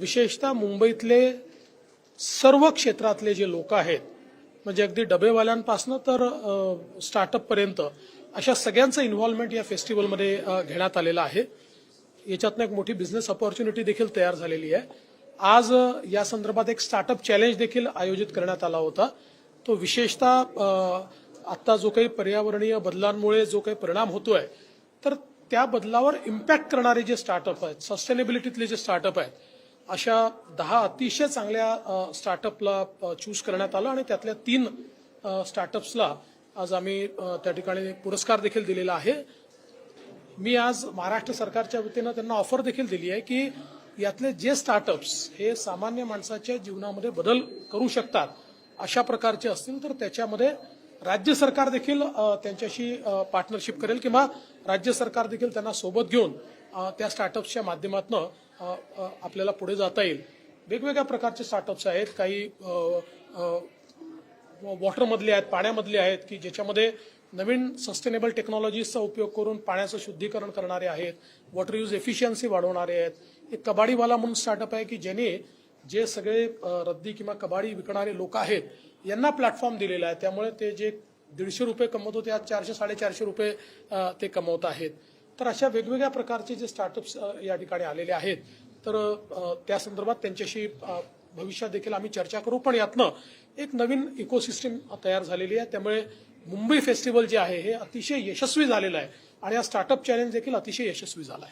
विशेषतः मुंबईतले सर्व क्षेत्रातले जे लोक आहेत म्हणजे अगदी डबेवाल्यांपासनं तर स्टार्टअपपर्यंत अशा सगळ्यांचं इन्व्हॉल्वमेंट या फेस्टिवलमध्ये घेण्यात आलेलं आहे. याच्यातनं एक मोठी बिझनेस ऑपॉर्च्युनिटी देखील तयार झालेली आहे. आज या संदर्भात एक स्टार्टअप चॅलेंज देखील आयोजित करण्यात आला होता. तो विशेषतः आत्ता आता जो काही पर्यावरणीय बदलांमुळे जो काही परिणाम होतोय तर त्या बदलावर इम्पॅक्ट करणारे जे स्टार्टअप आहेत सस्टेनेबिलिटीतले जे स्टार्टअप आहेत अशा दहा अतिशय चांगल्या स्टार्टअपला चूज करण्यात आलं आणि त्यातल्या तीन स्टार्टअप्सला आज आम्ही त्या ठिकाणी पुरस्कार देखील दिलेला आहे. मी आज महाराष्ट्र सरकारच्या वतीनं त्यांना ऑफर देखील दिली आहे की यातले जे स्टार्टअप्स हे सामान्य माणसाच्या जीवनामध्ये बदल करू शकतात अशा प्रकारचे असतील तर त्याच्यामध्ये राज्य सरकार देखील त्यांच्याशी पार्टनरशिप करेल किंवा राज्य सरकार देखील त्यांना सोबत घेऊन त्या स्टार्टअप्सच्या माध्यमातून आपल्याला पुढे जाता येईल. वेगवेगळ्या प्रकारचे स्टार्टअप्स आहेत. काही वॉटरमधले आहेत पाण्यामधले आहेत की ज्याच्यामध्ये नवीन सस्टेनेबल टेक्नॉलॉजीजचा उपयोग करून पाण्याचं शुद्धीकरण करणारे आहेत वॉटर यूज एफिशियन्सी वाढवणारे आहेत. एक कबाडीवाला म्हणून स्टार्टअप आहे की ज्याने जे सगळे रद्दी किंवा कबाडी विकणारे लोक आहेत यांना प्लॅटफॉर्म दिलेला आहे. त्यामुळे ते जे दीडशे रुपये कमवत होते आज चारशे साडेचारशे रुपये ते कमवत आहेत. तर अशा वेगवेगळ्या प्रकारचे जे स्टार्टअप्स या ठिकाणी आलेले आहेत तर त्या संदर्भात त्यांच्याशी भविष्यात देखील आम्ही चर्चा करू. पण यातनं एक नवीन इकोसिस्टीम तयार झालेली आहे. त्यामुळे मुंबई फेस्टिवल जे आहे हे अतिशय यशस्वी झालेलं आहे. आणि हा स्टार्टअप चॅलेंज देखील अतिशय यशस्वी झाला आहे.